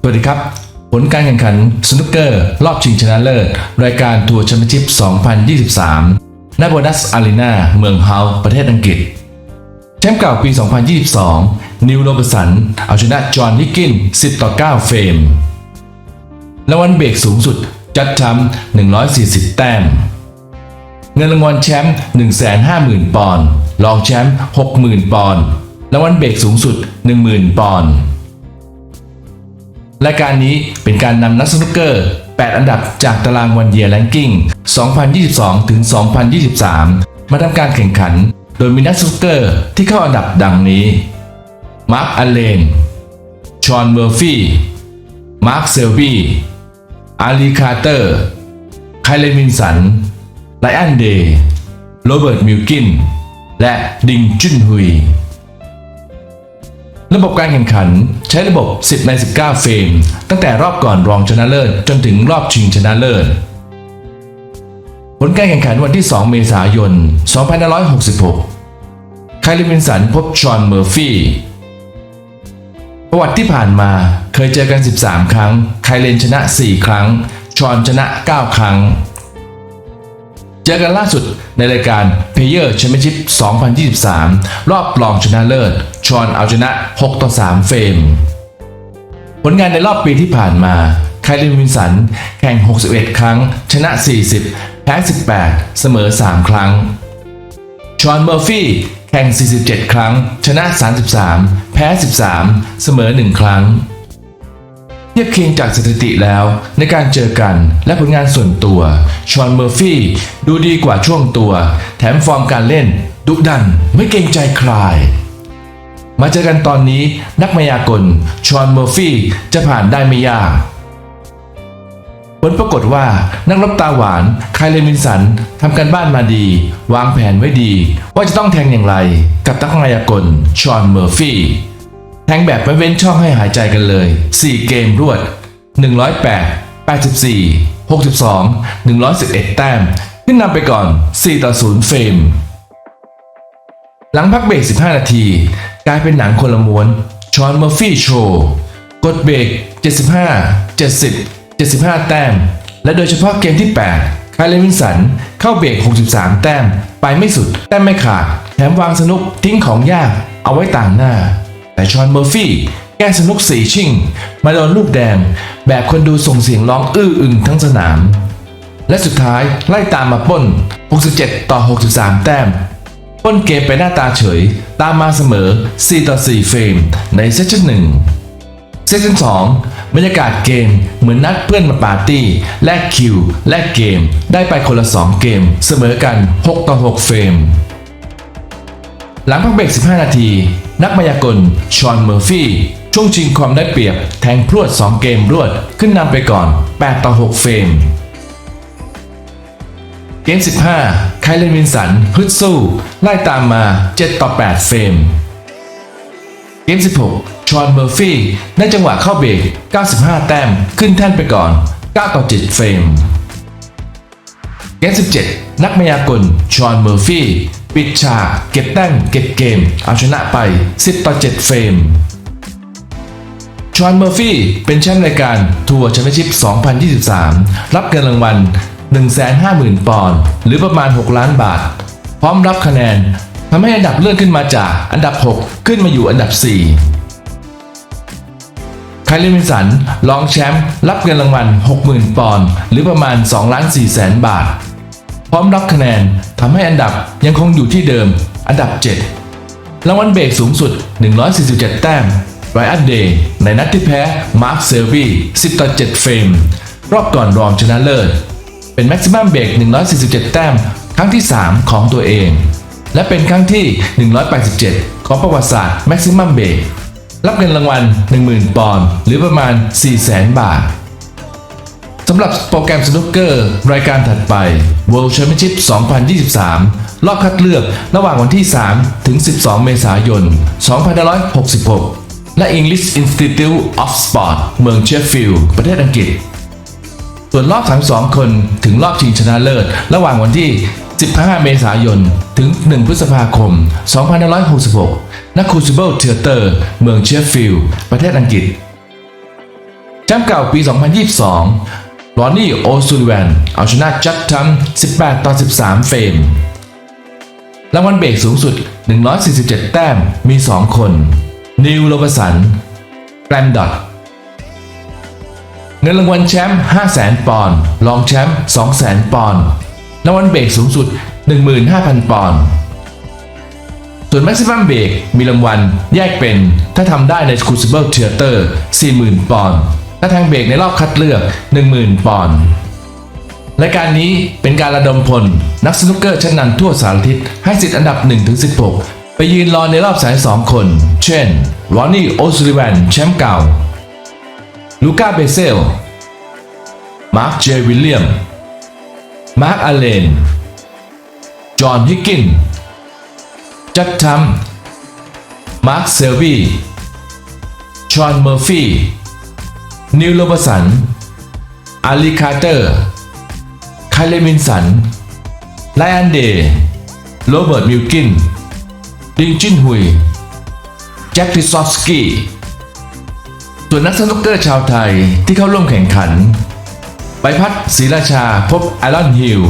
สวัสดีครับ ผลการแข่งขันสนุกเกอร์ รอบชิงชนะเลิศ รายการทัวร์แชมเปี้ยนชิพ 2023 ณ โบนัสอารีนาเมืองเฮาประเทศอังกฤษ แชมป์เก่าปี 2022 นิวโรบสัน เอาชนะจอห์นฮิกกิน 10 ต่อ 9 เฟรมรางวัลเบรกสูงสุด จัดแชมป์140 แต้ม เงินรางวัลแชมป์ 150,000 ปอนด์ รองแชมป์ 60,000 ปอนด์ รางวัลเบรกสูงสุด 10,000 ปอนด์ รายการนี้เป็นการนำนักสนุกเกอร์ 8 อันดับจากตารางวันเยียร์แลนกิ้ง 2022 ถึง 2023 มาทำการแข่งขัน โดยมีนักสนุกเกอร์ที่เข้าอันดับดังนี้ มาร์ค อัลเลน ชอน เมอร์ฟี่ มาร์ค เซลบี้ อาลี คาร์เตอร์ ไคลเลนวินสัน ไลอัน เดย์ โรเบิร์ต มิลกิน และดิง จุนฮุย ระบบการแข่งขันใช้ระบบ 10 ใน 19 เฟรม ตั้งแต่รอบก่อนรองชนะเลิศจนถึงรอบชิงชนะเลิศ ผลการแข่งขันวันที่ 2 เมษายน 2566 ไคลลินสันพบชอนเมอร์ฟี่ ประวัติที่ผ่านมาเคยเจอกัน 13 ครั้ง ไคลเลนชนะ 4 ครั้ง ชอนชนะ 9 ครั้ง เจอกันล่าสุดในรายการ Player Championship 2023 รอบรองชนะเลิศ ชอนเอาชนะ 6 ต่อ 3 เฟรม ผลงานในรอบปีที่ผ่านมาไคลรินวินสัน แข่ง 61 ครั้ง ชนะ 40 แพ้ 18 เสมอ 3 ครั้ง ชอนเมอร์ฟี่แข่ง 47 ครั้ง ชนะ 33 แพ้ 13 เสมอ 1 ครั้ง เทียบเคียงจากสถิติแล้วในการเจอกันและผลงานส่วนตัว ชอนเมอร์ฟี่ดูดีกว่าช่วงตัว แถมฟอร์มการเล่น ดุดันไม่เกรงใจใคร มาเจอกันตอนนี้นักมายากลชอนเมอร์ฟี่จะผ่านได้ไม่ยากผลปรากฏว่านักรบตาหวานไคลเลนวินสันทำการบ้านมาดี วางแผนไว้ดี ว่าจะต้องแทงอย่างไร กับนักมายากลชอนเมอร์ฟี่แทงแบบไม่เว้นช่องให้หายใจกันเลย 4 เกมรวด 108 84 62 111 แต้ม ขึ้นนำไปก่อน 4 ต่อ 0 เฟรม หลังพักเบรก15 นาที กลายเป็นหนังคนละม้วนชอนเมอร์ฟี่โชว์กดเบรก75 70 75 แต้ม และโดยเฉพาะเกมที่ 8 คายเลวินสัน เข้าเบรก 63 แต้ม ไปไม่สุด แต้มไม่ขาด แถมวางสนุกทิ้งของยาก เอาไว้ต่างหน้า แต่ชอนเมอร์ฟี่แก้สนุกสีชิง มาโดนลูกแดง แบบคนดูส่งเสียงร้องอื้ออึงทั้งสนาม และสุดท้ายไล่ตามมาป้น 67 ต่อ 63 แต้ม ปล้นเกมไปหน้าตาเฉย ตามมาเสมอ 4 ต่อ 4 เฟรมในเซสชั่นหนึ่งเซสชั่น2บรรยากาศเกมเหมือนนัดเพื่อนมาปาร์ตี้ แลกคิว แลกเกม ได้ไปคนละ 2 เกม เสมอกัน 6 ต่อ 6 เฟรม หลังพักเบรก 15 นาที นักมายากล ชอนเมอร์ฟี่ ช่วงชิงความได้เปรียบ แทงพรวด 2 เกมรวด ขึ้นนำไปก่อน 8 ต่อ 6 เฟรม เกม 15 ไคลเลนวินสันฮึดสู้ ไล่ตามมา 7 ต่อ 8 เฟรม เกม 16 ชอนเมอร์ฟี่ได้จังหวะเข้าเบรก 95 แต้ม ขึ้นแท่นไปก่อน 9 ต่อ 7 เฟรม เกม 17 นักมายากล ชอนเมอร์ฟี่ ปิดฉาก เก็บแต้ม เก็บเกม เอาชนะไป 10 ต่อ 7 เฟรมชอนเมอร์ฟี่เป็นแชมป์รายการทัวร์แชมเปี้ยนชิพ 2023 รับเงินรางวัล 150,000 ปอนด์หรือประมาณ 6 ล้านบาท พร้อมรับคะแนนทำให้อันดับเลื่อนขึ้นมาจากอันดับ 6 ขึ้นมาอยู่อันดับ 4 ไคลลินวินสันรองแชมป์รับเงินรางวัล 60,000 ปอนด์หรือประมาณ 2 ล้าน4แสนบาท พร้อมรับคะแนนทำให้อันดับยังคงอยู่ที่เดิม อันดับ 7 รางวัลเบรกสูงสุด 147 แต้มไรอันเดย์ในนัดที่แพ้ มาร์คเซลวี10ต่อ7เฟรม รอบก่อนรองชนะเลิศ เป็นแม็กซิมัมเบรก147 แต้ม ครั้งที่ 3 ของตัวเอง และเป็นครั้งที่ 187 ของประวัติศาสตร์แม็กซิมัมเบรกรับเงินรางวัล 10,000 ปอนด์หรือประมาณ 400,000 บาทสำหรับโปรแกรมสนุกเกอร์ รายการถัดไป World Championship 2023 รอบคัดเลือกระหว่างวันที่ 3 ถึง 12 เมษายน 2566 และ English Institute of Sport เมืองเชฟฟิลด์ประเทศอังกฤษ ส่วนรอบ 32 คนถึงรอบชิงชนะเลิศ ระหว่างวันที่ 15 เมษายน ถึง 1 พฤษภาคม 2566ณ Crucible Theatre เมืองเชฟฟิลด์ ประเทศอังกฤษแชมป์เก่าปี 2022 รอนนี่โอซูลแวน เอาชนะจัดทัม 18 ต่อ 13 เฟรม รางวัลเบรกสูงสุด 147 แต้ม มี 2 คน นิวโรบสันแกรมดอท เงินรางวัลแชมป์500,000 ปอนด์รองแชมป์200,000 ปอนด์รางวัลเบรกสูงสุด 15,000 ปอนด์ส่วน Maximum Break มีรางวัลแยกเป็น ถ้าทำได้ใน Crucible Theater 40,000 ปอนด์ถ้าแทงเบรกในรอบคัดเลือก 10,000 ปอนด์รายการนี้เป็นการระดมพล นักสนุกเกอร์ชั้นนำทั่วสารทิศให้สิทธิ์อันดับ 1-16 ไปยืนรอในรอบสาย 2 คน เช่นรอนนี่โอซูลิแวนแชมป์เก่า ลูก้าเบเซล มาร์คเจวิลเลียม มาร์คอเลน จอห์นฮิกกิน จัดทัมมาร์คเซลวีชอนเมอร์ฟี่ นิวโรบสัน อาลีคาร์เตอร์คลเลมินสัน ไลอันเดย์ โรเบิร์ตมิลกิน ดิงจินฮุย แจ็คทิซอฟสกี้ ส่วนนักสนุกเกอร์ชาวไทยที่เข้าร่วมแข่งขัน ใบพัดศรีราชาพบไอรอนฮิล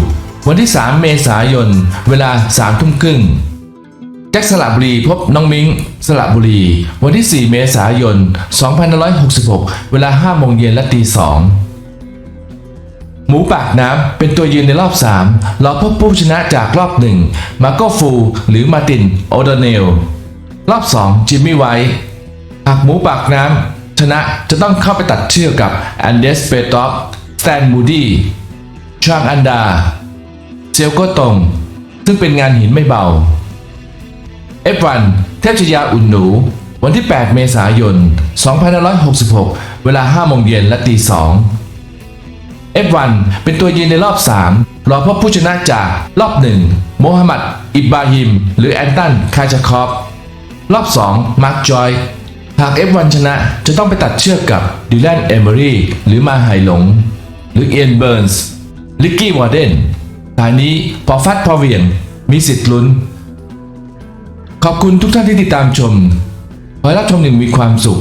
วันที่ 3 เมษายน เวลา3ทุ่มครึ่งแจ็คสระบุรีพบน้องมิงสระบุรี วันที่ 4 เมษายน 2566 เวลา5โมงเย็นและตี2หมูปากน้ำเป็นตัวยืนในรอบ3รอพบผู้ชนะจากรอบ 1 มาโกฟูหรือมาติน โอดเนล รอบ 2 จิมมี่ไวท์หากหมูปากน้ำ ชนะจะต้องเข้าไปตัดเชือกกับแอนเดสเปตอฟสแตนมูดี้ชางอันดา เซลโกตง ซึ่งเป็นงานหินไม่เบา F1 เทพชยาอุ่นหนู วันที่ 8 เมษายน 2566 เวลา 5 โมงเย็นและตี 2 F1 เป็นตัวยืนในรอบ 3 รอพบผู้ชนะจากรอบ 1 โมฮัมหมัด อิบบราฮิม หรือแอนตัน คาจาคอฟ รอบ 2 มาร์คจอย หาก F1 ชนะจะต้องไปตัดเชือกกับดิแลนเอมเมอรี่หรือมาไฮหลง หรือเอียนเบิร์นส์ลิกกี้วอร์เดนทายนี้พอฟัดพอเวียงมีสิทธิ์ลุ้น ขอบคุณทุกท่านที่ติดตามชม ขอให้รับชมอย่งมีความสุข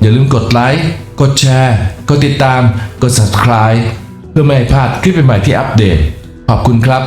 อย่าลืมกดไลค์ กดแชร์ กดติดตาม กด subscribe เพื่อไม่ให้พลาดคลิปใหม่ที่อัปเดต ขอบคุณครับ